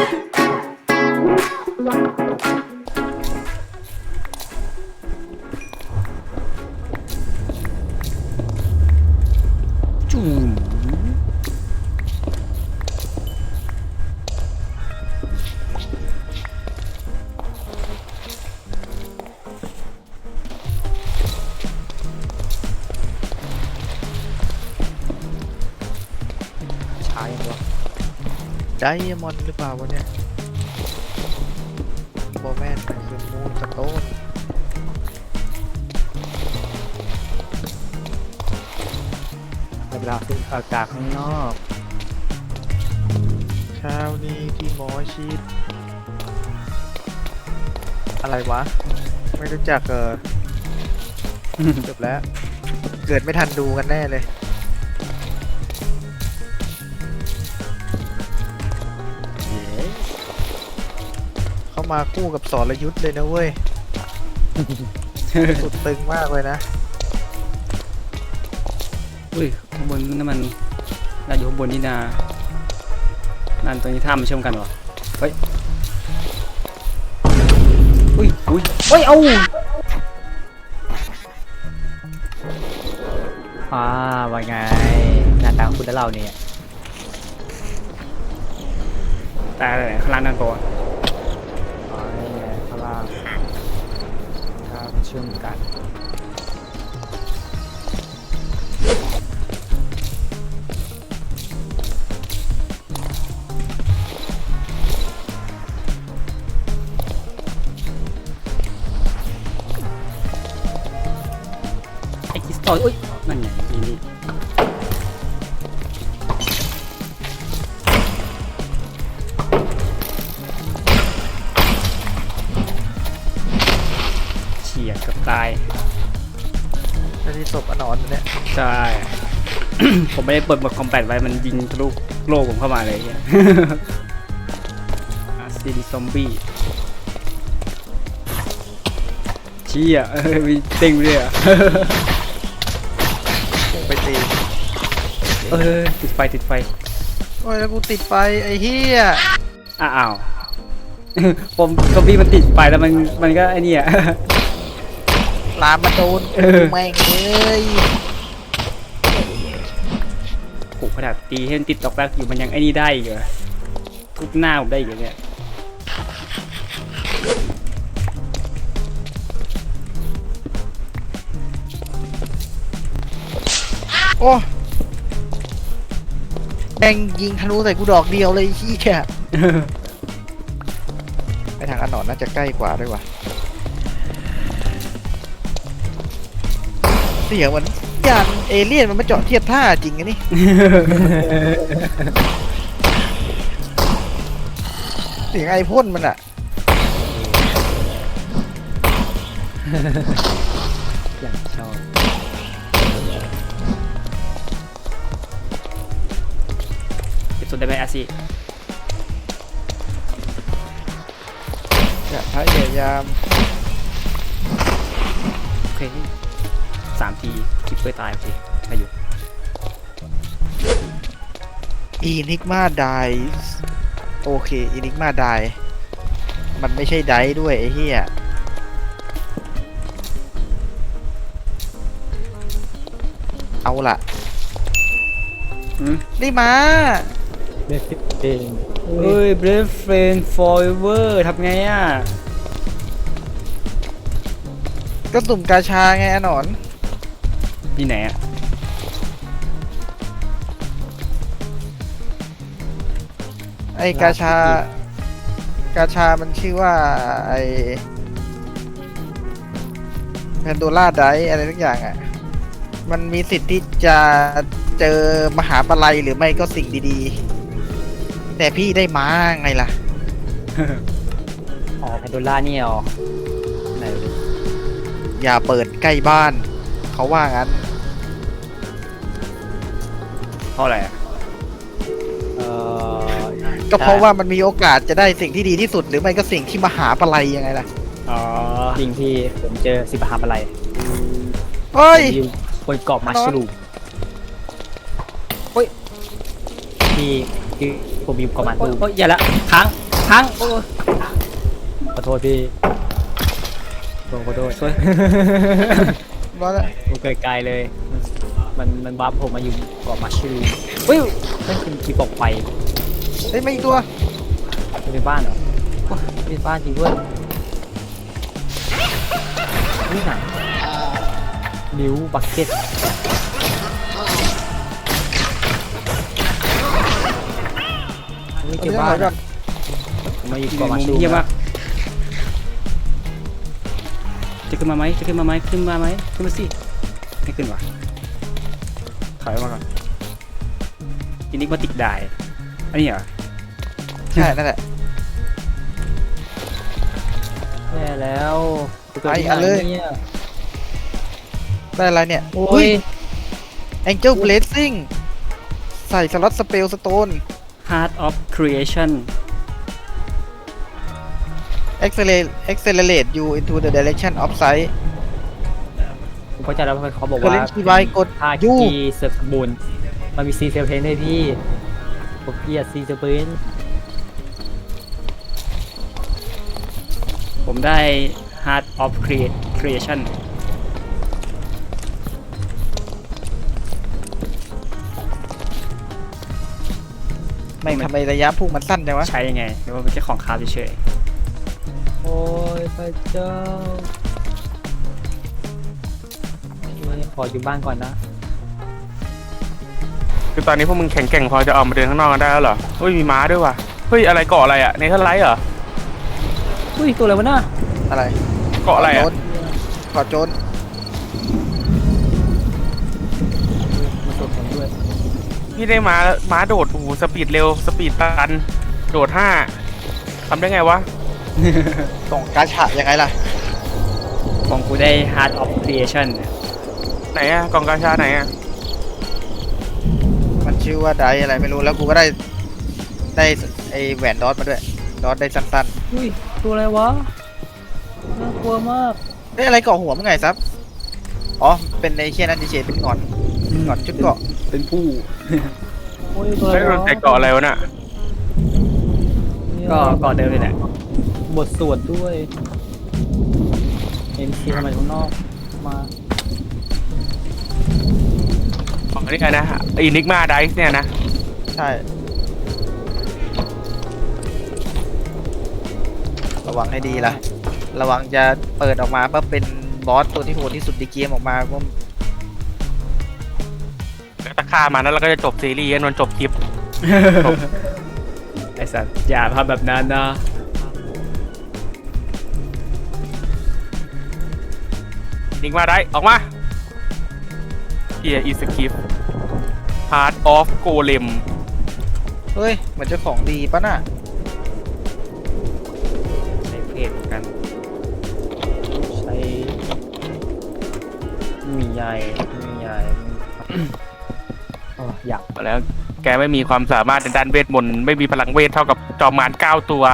Thank you. ไดมอนด์หรือเปล่าวะเนี่ยบอแมนคือมูนสโตนเวลาขึ้นอากาศข้างนอกเช้านี้ที่หมอชิด อะไรวะ ไม่รู้จักเออจบแล้ว เกิดไม่ทันดูกันแน่เลย เข้ามาคู่กับสรยุทธ์เลยนะเว้ยสุดตึงมากเลยนะอุ้ยข้างบนนั่นมันน่าอยู่ข้างบนนี่นานั่นตรงนี้ท่ามันเชื่อมกันเหรอเฮ้ยอุ้ยอุ้ยเฮ้ยเอาอ่าว่าไงหน้าตาของคุณและเราเนี่ยแต่ข้างล่างนั่นตัว ท่า ศพอนอนเนี่ยใช่ ผมไม่ได้เปิดบทคอมแบทไว้มันยิงทะลุโลกผมเข้ามาเลยเฮียซีดีซอมบี้เชี่ยเอ้ยมีเต้งด้วยอะพุ่งไปตีเออติดไฟติดไฟ โอ้ยแล้วกูติดไฟไอ้เหี้ยอ้าว ผมซอมบี้มันติดไฟแล้วมันมันก็ไอ้เนี่ย ลามมาโดนเออ แม่งเลยโหขนาดตีให้มันติดตอกแรกอยู่มันยังไอ้นี่ได้อีกเหรอทุบหน้าผมได้อีกเหรอเนี่ยโอ้แม่งยิงธนูใส่กูดอกเดียวเลยไอ้เหี้ยไปทางอนอนน่าจะใกล้กว่าด้วยว่ะ เสียงเหมือนยานเอเลี่ยนมันมาเจาะเทียบท่าจริงอะนี่ เสียงไอพ่นมันอะอย่างชอบเก็บส่วนได้ไหมอาซีอย่าพยายาม โอเค สามทีคิดเพื่อตายโอเคอายุอีนิกมาไดโอเคอีนิกมาไดมันไม่ใช่ไดด้วยไอ้เหี้ยเอาล่ะ อืมนี่มา เบสิกเองเฮ้ย brave friend forever ทำไงอะ ก็สุ่มกาชาไงอะหนอน ที่ไหนอะไอ้กาชา กาชามันชื่อว่า ไอ้แพนโดล่าไดอะไรทุกอย่างอะ มันมีสิทธิ์ที่จะเจอมหาปลัยหรือไม่ก็สิ่งดีๆ แต่พี่ได้มาไงล่ะ อ๋อแพนโดล่านี่อ๋อไหนดูอย่าเปิดใกล้บ้าน เขาว่างั้นเพ ราะอะไรอะเอ่อก็เพราะว่ามันมีโอกาสจะได้สิ่งที่ดีที่สุด หรือไม่ก็สิ่งที่มหาปลัยยังไงล่ะอ๋อจริงที่ผมเจอสิบหาอะไรเฮ้ย อยู่บนเกาะมัชรูมโอ้ยที่ที่ผมอยู่เกาะมัชโอ้ยรูมโอ้ยอย่าละค้างพังโอ้ยขอโทษพี่โทษขอโทษช่วยรอดแล้ว ผมเกิดไกลเลย มันมันบัฟผมมาอยู่เกาะมาชูรูเฮ้ยนั่นคือกีบอกไปเฮ้ยไม่อีกตัวมันเป็นบ้านเหรอว้าเป็นบ้านจริงด้วยนี่ไหนนิ้วบักเก็ตนี่เอาเก็บเรื่องบ้าไหนนก่อนผมมาอยู่มุเกาะมามชูเยี่ยมมากจะขึ้นมาไหมจะขึ้นมาไหมขึ้นมาไหมขึ้นมาสิไม่ขึ้นว่ะ ถอยมาก่อนอินิกมาติกได้อันนี้เหรอใช่นั่นแหละแย่แล้วกูกิดไปที่เอาเลยไหนนี่ได้อะไรเนี่ยโอ้ย Angel Blessing ใส่สล็อตสเปลสโตน Heart of Creation Accelerate Accelerate you into the direction of sight ผมเข้าใจแล้วทำไมเขาบอกเคอว่าร์เรนชีไว้กดถ้ายูกีเซิร์ฟบุญมันมีซีเซลเพนด้วยพี่ผมเกลียดซีเซลเพนผมได้ Heart of Create Creation ไม่งทำไมระยะพุ่งมันสั้นจังวะ ใช้ยังไงหรือว่าเป็นแค่ของคราฟเฉยโอ้ยพระเจ้า ออยู่บ้านก่อนนะคือตอนนี้พวกมึงแข็งแกร่งพอจะออกมาเดินข้างนอกกันได้แล้วเหรอเฮ้ยมีม้าด้วยว่ะเฮ้ยอะไรเกาะอะไรอะเนเธอร์ไลท์เหรออุ้ยตัวอะไรวะน่ะอะไรเกาะอะไรโจอะนขอโจนมาสวดผมด้วยพี่ได้ม้าม้าโดดโอ้โหสปีดเร็วสปีดตัน โดดห้าทำได้ไงวะส่งกาชะยังไงล่ะๆของกูได้ Heart of Creation ไหนอะกล่องกาชาไหนอะมันชื่อว่าไดอะไรไม่รู้แล้วกูก็ได้ได้ไอแหวนดอทมาด้วย ดอทได้สั้นอุ้ยตัวอะไรวะน่ากลัวมากๆได้อะไรเกาะหัวมึงไงซับอ๋อเป็นไอเชี่ยนั่นเฉยๆเป็นหงอนหงอนชุดเกาะเป็นผู้ โอ้ยตัวอะไรไม่โดวะนแต่เกาะอะไรวะน่ะก็ก่อนเดิมเลยแหละบทสวดด้วยเอ็นซีทำไมข้างนอกมา นี่ไงนะอินิกมาไดส์เนี่ยนะ ใช่ ระวังให้ดีล่ะ ระวังจะเปิดออกมาเพื่อเป็นบอสตัวที่โหดที่สุดในเกมออกมาก็แล้วตะฆ่ามาแล้วเราก็จะจบซีรีส์นนจบคลิปไอสัตว์อย่าทำแบบนั้นนะอินิกมาไดส์ออกมา เฮียอีสคิปพาร์ทออฟโกเลมเฮ้ยเหมือนเจ้าของดีปะน่ะในเพจเหมือนกัน ใช้มีใหญ่มีใหญ่โอ้อยากมาแล้ว แกไม่มีความสามารถในด้านเวทมนต์ไม่มีพลังเวทเท่ากับจอมมารเก้าตัว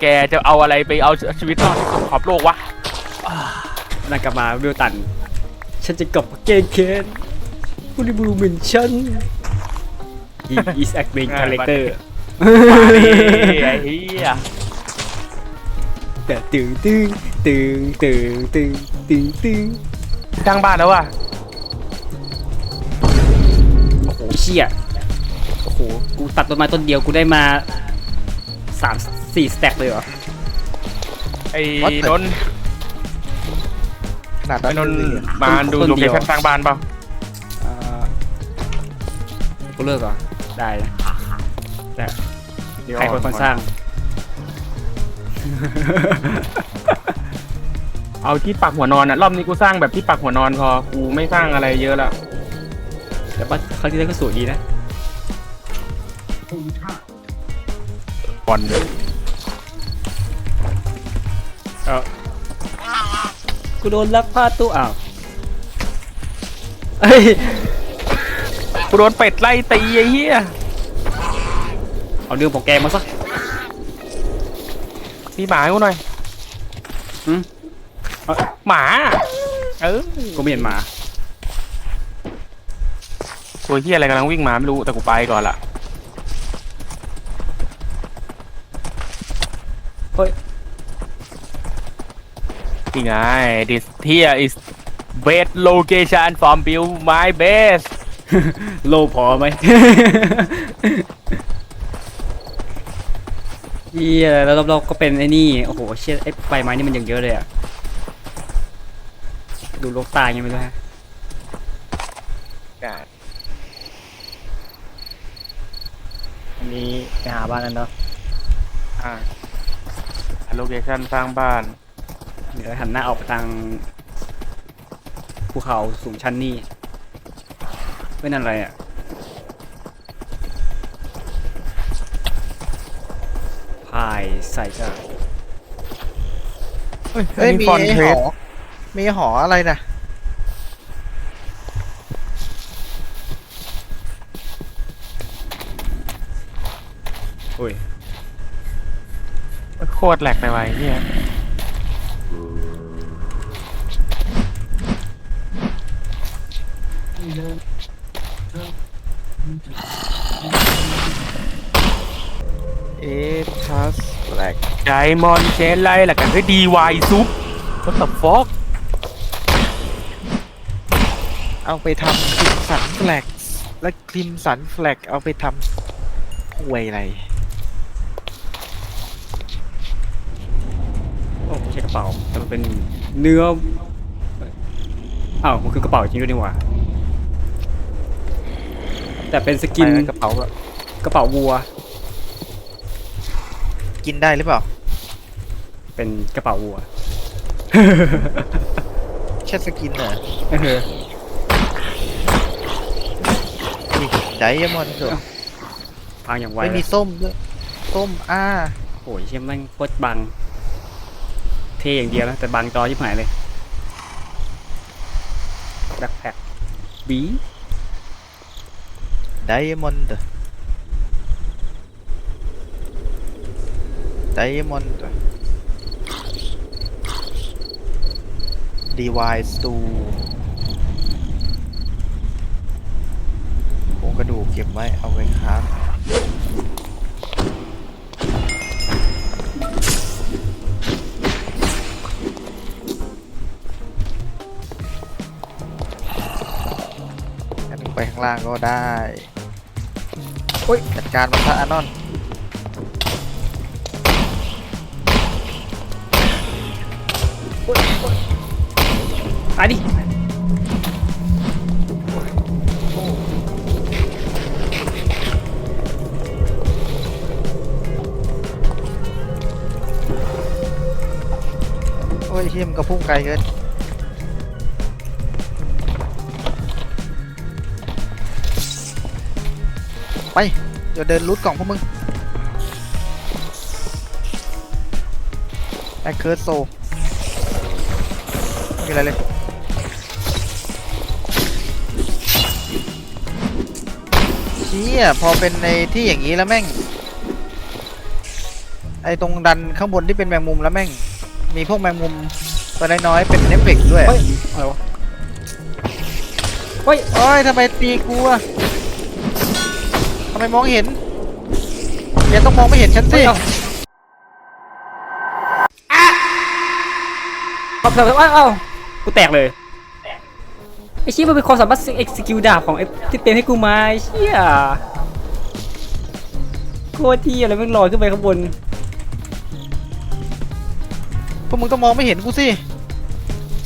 แกจะเอาอะไรไปเอาชีวิตรอดที่สุดขอบโลกวะนากลับมาวิวตัน ฉันจะกลับมาเกงเคนบูริบูเหมือนฉัน He is a main character มาดิไอ้เหี้ยแต่ตึงตึงตึงตึงตึงตึงตึงสร้างบ้านแล้วว่ะโอ้โหเชี่ยโอ้โหกูตัดต้นไม้ต้นเดียวกูได้มาสามสี่สแต็กเลยเหรอไอ้ What the- นนท์ ขนาดไอ้นั้นนนท์เลยเหรอมาดูต้นโลเดีเคยวชั่นสร้างบ้านเปล่าเอ่อกูเลิกเหรอได้นะแต่ใครเป็นคนสร้าง เอาที่ปักหัวนอนอะรอบนี้กูสร้างแบบที่ปักหัวนอนพอกูไม่สร้างอะไรเยอะละแต่ว่าครั้งที่แล้วก็สวยดีนะบอล กูโดนลักพาตัวอ้าวเอ้ยกูโดนเป็ดไล่ตีไอ้เหี้ยเอาเรื่องของแกมาซะมีหมาให้กูหน่อยอืมหมา เออกูไม่เห็นหมาตัวเหี้ยอะไรกำลังวิ่งมาไม่รู้แต่กูไปก่อนละเฮ้ย นี่ไง this here is best location from build my base โลพอไหมเฮียแล้วรอบๆก็เป็นไอ้นี่ โอ้โห เชี่ยไอ้ใบไม้นี่มันยังเยอะเลยอะดูโลกตายยังไม่รู้ฮะอันนี้ไปหาบ้านกันเนาะอ่า location สร้างบ้าน เดี๋ยวหันหน้าออกไปทางภูเขาสูงชันนี่ไม่นั่นอะไรอะพายใส่ก็เฮ้ยมีฟอนไอ้เทหสอมีหออะไรนะอุ้ยโคตรแหลกเลยว่ะไอ้เนี่ย เอทัสแลกไดมอนเชนไลหลักกันเฮ้ยดีวายซุป what the fuck เอาไปทำคลิมสันแฟลกและคลิมสันแฟลกเอาไปทำห่วยอะไร โอ้ไม่ใช่ก ระเป๋าแต่มันเป็นเนื้ออ้าวมันคือกระเป๋าจริงด้วยนี่หว่าแต่เป็นสกินอะไรนะกระเป๋าแบบกระเป๋าวัว กินได้หรือเปล่า เป็นกระเป๋าวัวแค่สกินเหรอเออไดมอนด์เหรอพังอย่างไวไม่เลมียส้มด้วยส้มอ้าโอ้ยเชี่ยแม่งโคตรบัง เท่อย่างเดียวนะแต่บังจอชิบหายเลยแบ็คแพ็คบีไดมอนด์ไดมอนด์ดีวายสตูโครงกระดูกเก็บไว้เอาไว้ครับอันนึงไปข้าง ล่างก็ได้โอ้ยจัดการมันซะอานอนตายดิโอ้ยเฮียมนกระพุ่งไกลเกิน ไป เดี๋ยวเดินลุดกล่องพวกมึงแอคเคิร์โซไม่มีอะไรเลยเชี่ยพอเป็นในที่อย่างนี้แล้วแม่ง ไอตรงดันข้างบนที่เป็นแมงมุมแล้วแม่ง มีพวกแมงมุมตัวน้อยๆเป็นเอฟเฟกต์ด้วย เฮ้ย อะไรวะ เฮ้ยโอ้ยทำไมตีกูอะทำ ไมมองเห็นอย่าต้องมองไม่เห็นฉันสิเฮ้ยเอาขอบเถอะอ้าวอ้าวกูแตกเลยไอ้ชี้ยมันเป็นความสามารถเอ็กซิคิวดาบของไอ้ที่เต็มให้กูมาไอ้เชี่ยโคตรที่อะไรแม่งลอยขึ้นไปข้างบนพวกมึงต้องมองไม่เห็นกูสิ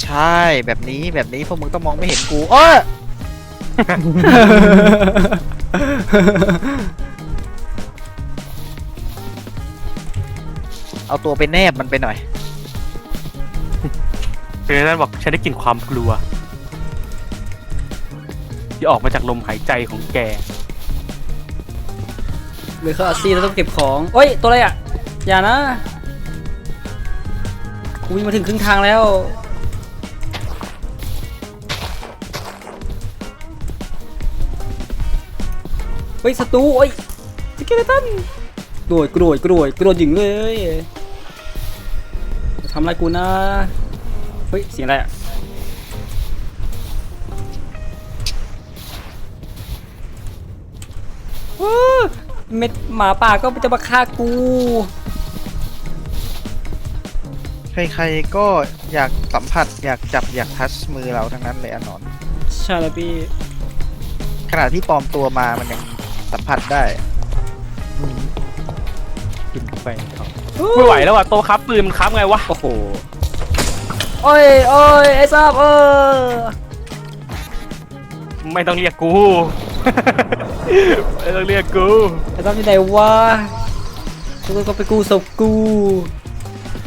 ใช่แบบนี้แบบนี้พวกมึงต้องมองไม่เห็นกูเออ เอาตัวไปแนบมันไปหน่อยเจนั่นบอกฉันได้กลิ่นความกลัว ที่ออกมาจากลมหายใจของแก หรือเขาอาซีแล้วต้องเก็บของเอ้ย ตัวอะไรอะ อย่านะกูวิ่งมาถึงครึ่งทางแล้ว ฮ้ยศัตรูโอ้ยสเกเลตันกรวดกรวดกรวดกรวดหญิงเลยจะทำอะไรกูนะเฮ้ยเสียงอะไรอะว้าเม็ดหมาป่าก็จะมาฆ่ากู ใครๆก็อยากสัมผัสอยากจับอยากทัชมือเราทั้งนั้นเลยอะหนอน ใช่แล้วพี่ขณะที่ปลอมตัวมามันยัง สัมผัสได้กินเข้าไปครับไม่ไหวแล้วว่ะโตครับปืนมันครับไงวะโอ้โหโอ้ยโอ้ยไอ้ซับเออไม่ต้องเรียกกูไม่ต้องเรียกกูไอ้ซับที่ไหนวะกูก็ไปกู้ศพกู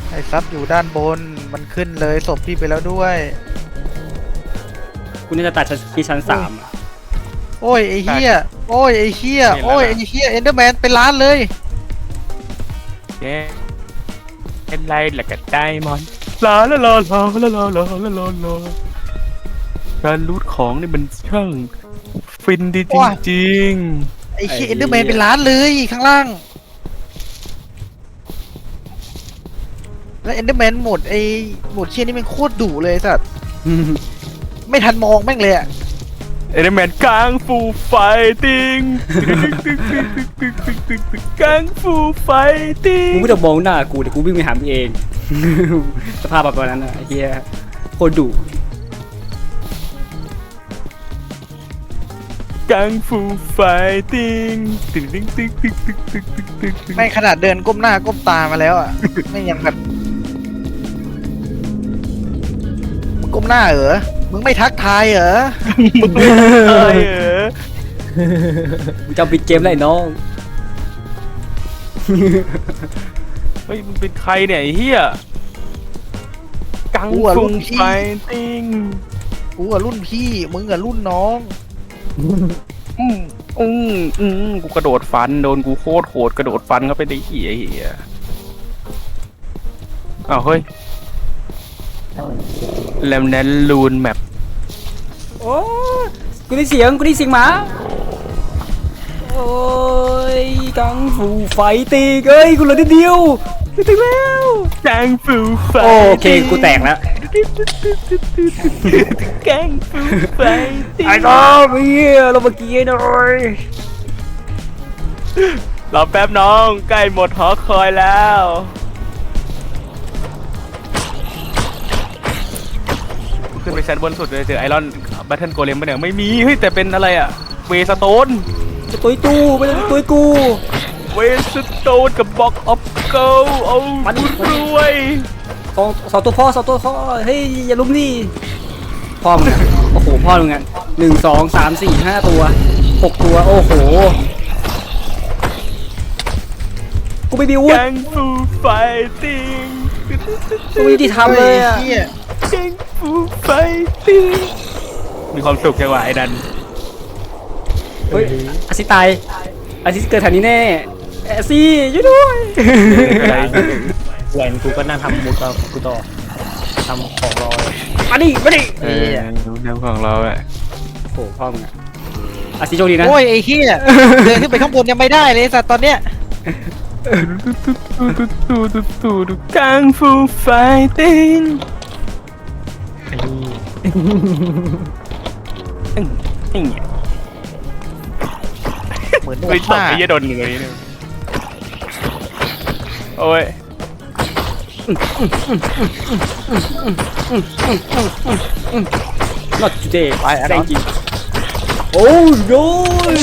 ไอ้ซับอยู่ด้านบนมันขึ้นเลยศพพี่ไปแล้วด้วย กูน่าจะตัดชั้นที่ชั้นสามอะ โอ้ยไอ้เฮียโอ้ยไอ้เฮียโอ้ยไอ้เฮียเอนเดอร์แมนเป็นล้านเลยเย้เป็นไรล่ะกับไดมอนด์ลาลาลาลาลาลาลาลาลาลาการรูดของนี่มันช่างฟินดีจว้าริงไอ้เฮียเอนเดอร์แมนเป็นล้านเลยข้างล่าง แล้วเอนเดอร์แมนหมดไอ้หมดเชี่ยนี่มันโคตรดุเลยไอ้สัตว์ไม่ทันมองแม่งเลยอะๆ เอเดแมนกลางฟูไฟติงกลางฟูไฟติงมึงไม่ต้องมองหน้ากูเดี๋ยวกูวิ่งไปหามึงเอง สภาพแบบนั้นนะไอ้เฮียโคตรดุกลางฟูไฟติงตึงตึงตึงตึงตึงตึงตึงตึงตึงไม่ขนาดเดินก้มหน้าก้มตามาแล้วอะไม่ยังแบบมึงก้มหน้าเหรอ มึงไม่ทักทายเหรอเอ้ยเออกูจะเอาปิดเกมแล้วไอ้น้อง เฮ้ยมึงเป็นใครเนี่ยไอ้เฮียกังฟูไฟติงกูอะรุ่นพี่ มึงอะรุ่นน้องอืมอืมอืมกูกระโดดฟันโดนกูโคตรโหดกระโดดฟันเข้าไปในเหี้ยเหี้ยอ้าวเฮ้ย แล้วนั้นลูนแมปโอ้ยกูได้เสียงกูได้เสียงหมา โอ้ยกังฟูไฟตีเอ้ยกูเหลือนิดเดียวไม่ถึงแล้วกังฟูไฟโอเคกูแตกแล้วกังฟูไฟติงไอ้น้องเฮียเราเมื่อกี้หน่อยรอแป๊บน้องใกล้หมดหอคอยแล้ว ขึ้นไปชั้นบนสุดเลยเจอไอรอนบัตเทิลโกเลมปะเนี่ยไม่มีเฮ้ยแต่เป็นอะไรอะเวสโตนจะตุยตูไม่ได้ตุยกู เวสโตนกับบ็อกออฟเกิลเอามาดิรวยสองสองตัวพ่อสองตัวพ่อเฮ้ยอย่าลุมดิพ่อมึงอะโอ้โหพ่อมึงอะหนึ่งสองสามสี่ห้าตัวหกตัวโอ้โหกูไม่มีอาวุธกังฟูไฟติงกูไม่ได้ทำเลยอะฮ้หี้ยกังฟู ไฟติงมีความสุขจังหวะไอ้ดันเฮ้ยอาซิตายอาซิเกิดแถวนี้แน่แอซี่ช่วยด้วยอะไรแหวนกูก็นั่งทำมุกกับกูต่อทำของรอมาดิมาดิเออเรื่องของเราอะโอ้โหพ่อมึงอะอาซิโชคดีนะโอ้ยไอ้เฮียเดินขึ้นไปข้างบนยังไม่ได้เลยไอ้สัตว์ตอนเนี้ยกังฟูไฟติง ขยี้นี่เฮ้ยตบไอ้เหี้ยโดนเหนื่อยเนี่ยโอ้ยน็อตจุดเดย์ไปอะไรจริงโอ้ยโอ้ย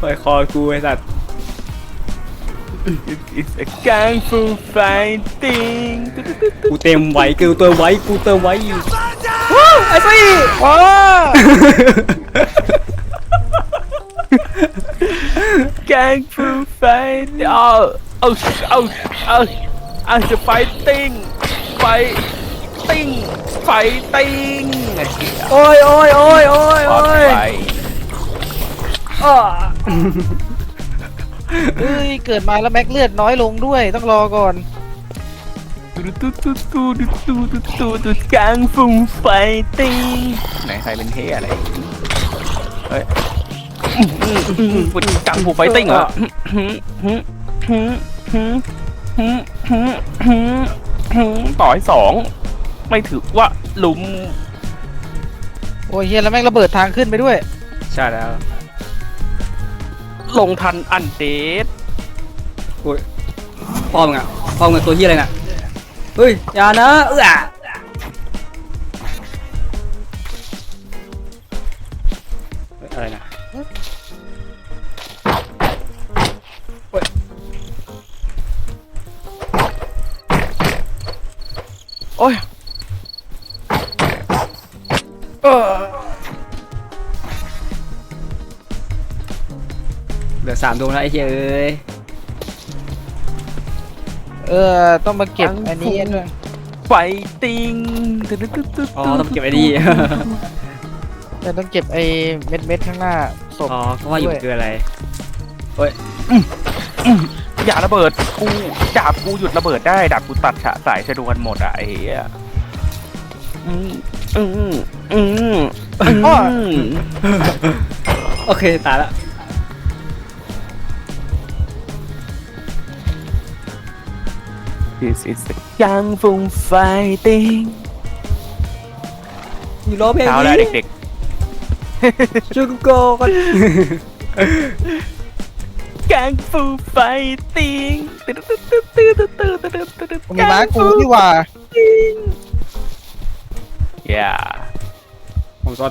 ไปคอกูไอ้สัตว์ It's a kung fu fighting กูเต็มไว้กูเติมไว้กูเติมไว้อยู่ว้าวไอ้ซี่ว้า kung fu fighting เอาเอาเอาเอาเอาจะ fighting fighting fighting โอ้ยโอ้ยโอ้ยโอ้ยปลอโอ้ดยภัยอ้อ เฮ้ยเกิดมาแล้วแม็กเลือดน้อยลงด้วยต้องรอก่อนตูตูตูตูตูตูตูตูตูกังฟูไฟติงไหนใครเป็นเฮอะไรเฮ้ยฟุตกังฟูไฟติ้งเหรอต่อให้สองไม่ถือว่าหลุมโอ้ยเฮียแล้วแม่งระเบิดทางขึ้นไปด้วย ใช่แล้ว ลงทันอันเดดโอ้ยพ่อมึงอะพ่อมึงอะตัวเฮียอะไรน่ะเฮ้ยอย่านะเออเฮ้ยอะไรนะเฮ้ยโอ้ยเออ สามดวงแล้วไอ้เหี้ยเอ้ยเออ ต้องมาเก็บอันนี้ด้วยไฟติงตึ๊ดตึ๊ดตึ๊ดตึ๊ดอ๋อต้องเก็บไอ้ดีแต่ต้องเก็บไอ้เม็ดเม็ดๆข้างหน้าศพอ๋อก็ว่าอยู่มันคืออะไรอย่าระเบิดกูดาบกูหยุดระเบิดได้ดาบกูตัดฉะสายชนวนหมดอะไอ้เหี้ยอืมอืมอืมอืมโอเคตายละ This is the Young f u n Fighting อยู่รอบเพลงเช้าแล้วนี้เด็กช่วยกูก่อนๆ Young f u n Fighting ผมมีม้ากูนี่หว่า Yeah ผมซ้อน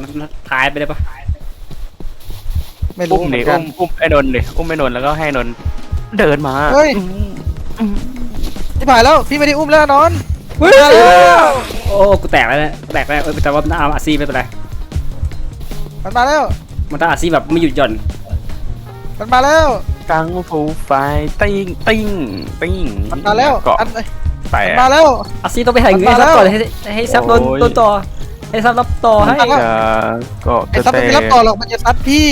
ท้ายไปได้ปะไม่รู้อุ้มเหมืดิอนกัอุ้น มอุ้มไอ้นนท์ดิอุ้มไอ้นนท์แล้วก็ให้นนท์เดินมาเฮ้ย อืมอืม ที่ผ่านแล้วพี่ไม่ได้อุ้มแล้วนอนเฮ้ยมาแล้วโอ้กูแตกแล้วเนี่ยแตกแล้วเออแต่ว่าน้าอาซีไม่เป็นไรมันมาแล้ว มันต้องอาซีแบบไม่หยุดหย่อนมันมาแล้วกังฟูไฟติงติงติงมันมาแล้วเกาะอันไปมันอะมาแล้วอาซีต้องไปถ่ายเงินมันให้มาซับก่อนแล้วให้ให้ซับโดนโอ้ยโดนต่อให้ซับรับต่อให้มันมาแล้วจะเกาะไอ้จะซับมันเตะไม่รับต่อหรอกมันจะซัดพี่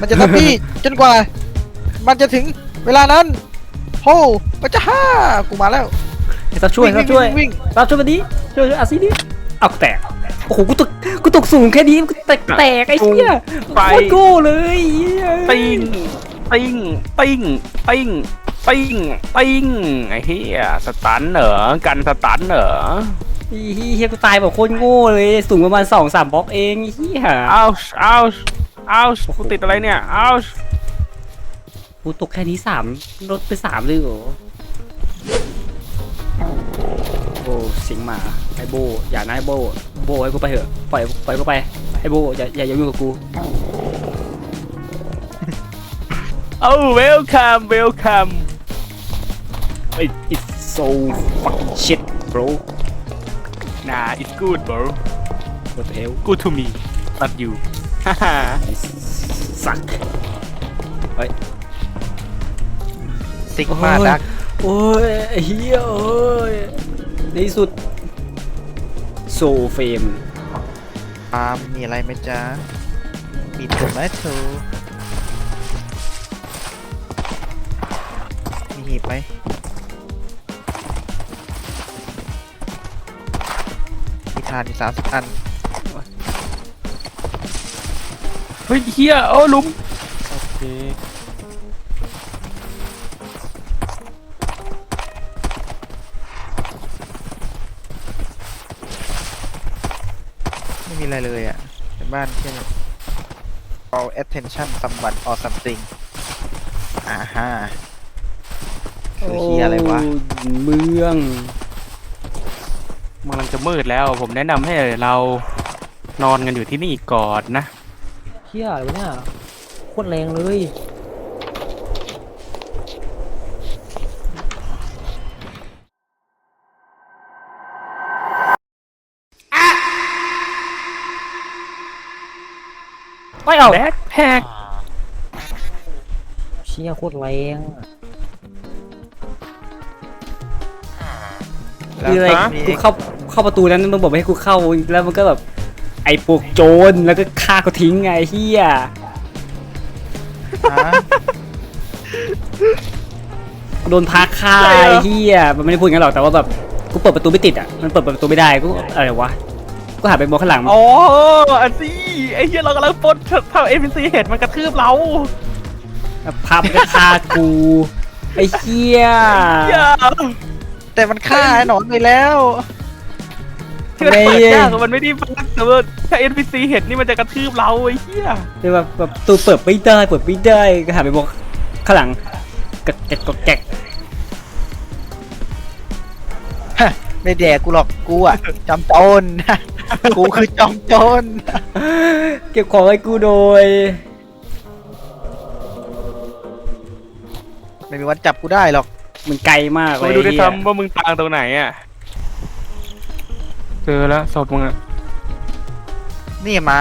มันจะซัดพี่จนกว่า มันจะถึงเวลานั้น โฮ้มันจะห้ากูมาแล้วให้ซับช่วยวิ่งซับช่วยวิ่งซับช่วยมาดิช่วยอาซีดิเอากูแตกโอ้โหกูตกกูตกสูงแค่นี้กูแตกแตกไอ้เหี้ยไปโคตรโก้เลยเหี้ยติงติงติงติงติงติงไอ้เหี้ยสตันเหรอกันสตันเหรอไอ้เหี้ยกูตายแบบโคตรโง่เลยสูงประมาณสองสามบล็อกเองไอ้เหี้ยอ้าวอ้าวอ้าวกูติดอะไรเนี่ยอ้าว กูตกแค่นี้สามลดไปสามเลยเหรอโอ้เสิงหมาไอโบ อย่านะไอโบ โบให้กูไปเถอะปล่อยปล่อยกูไปไอโบอย่าอย่าอย่ายุ่งกับกูเอ้าเวลคัมเวลคัมไอ้ it's so fucking shit bro น่า it's good bro what the hell good to me not you ฮ่าฮ่า suck ซิกมาดักโอ้ยไอ้เฮียเอ้ยในที่สุดโซเฟมปาล์มมีอะไรไหมจ๊ะมีโทมัโตมีหีบไหมมีทานอีกสามสิบอันเฮ้ยเฮียโอ้ลุมโอเค บ้านแค่ all attention someone or something อ่าฮะคือเฮียอะไรวะโเมืองมันกำลังจะมืดแล้ว ผมแนะนำให้เรานอนกันอยู่ที่นี่ก่อนนะเชี่ยอะไรวะเนี่ยโคตรแรงเลย ไม่เอาแบ็คแพคเชี่ยโคตรแรงอะคืออะไรมีกูเข้าเข้าประตูนั้นมึงบอกไม่ให้กูเข้าแล้วมันก็แบบไอ้พวกโจรแล้วก็ฆ่าเขาทิ้งไงเฮียฮะโดนพักฆ่าไอ้เฮียมันไม่ได้พูดงั้นหรอกแต่ว่าแบบกูเปิดประตูไม่ติดอะมันเปิดประตูไม่ได้กูอะไรวะ กูหันไปมองข้างหลัง อ๋ออันซี่ไอ้เหี้ยเรากำลังปล้นถ้าเอ็นซีเห็นมันกระทืบเราภาพมันก็ฆ่ากู ไอ้เฮียอย่าแต่มันฆ่าไอ้หนอนไปแล้ว ที่มันเปิดยากอะมันไม่ได้ฟังแต่ว่าถ้าเอ็นซีเห็นนี่มันจะกระทืบเราไอ้เหี้ยคือแบบแบบประตูเปิดไม่ได้เปิดไม่ได้ก็หันไปมองข้างหลังกะแกกกะแกก ไม่แดกกูหรอกกูอะจอมโจร กูคือจอมโจร เก็บของให้กูโดย ไม่มีวันจับกูได้หรอก มันไกลมากเลไม่ยรู้ด้วยเหี้ยซ้ำว่ามึงตางตรงไหนอะเจอแล้วศพมึงอะนี่ม้า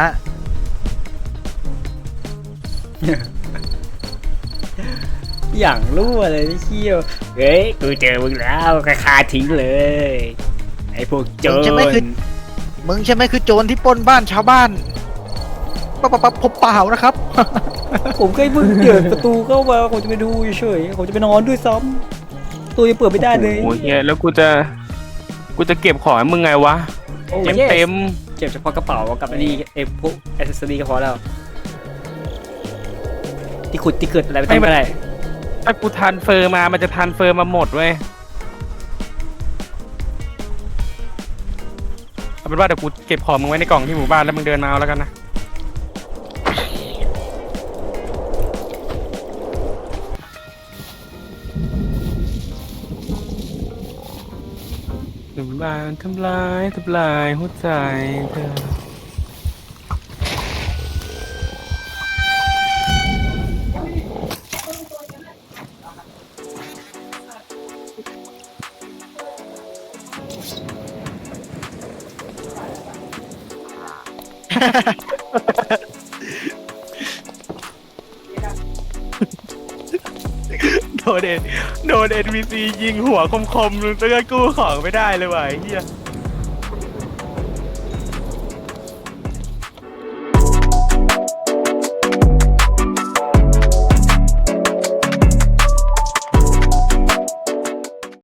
อย่างรั่วเลยพี่เคียวเฮ้ยกูเจอมึงแล้วก็คาทิ้งเลย ไอ้พวกโจรมึงใช่ไหมคือโจรที่ปล้นบ้านชาวบ้านปะปะปะผมเปล่านะครับ ผมเคยเพิ่งเปิดประตูเข้ามาผมจะไปดูเฉยๆผมจะไปนอนด้วยซ้ำตัวยังเปิดไม่ได้เลยโอ้โหเฮียแล้วกูจะกูจะเก็บของให้มึงไงวะโอ้เต็ม yes เต็มเก็บเฉพาะกระเป๋ากับอันนี้ไอ้พวกอ c เซสซอรี่ก็พอแล้วที่ขุดที่เกิดอะไรไปไม่ได้ ถ้ากูทันเฟอร์มา มันจะทันเฟอร์มาหมดเว้ยเอาเป็นว่าเดี๋ยวกูเก็บของมึงไว้ในกล่องที่หมู่บ้านแล้วมึงเดินมาเอาแล้วกันนะ ทำลายทำลายทำลายหัวใจเธอ โดนเอ็นบีซียิงหัวคมๆแล้วก็กู้ของไม่ได้เลยว่ะไอ้เหี้ย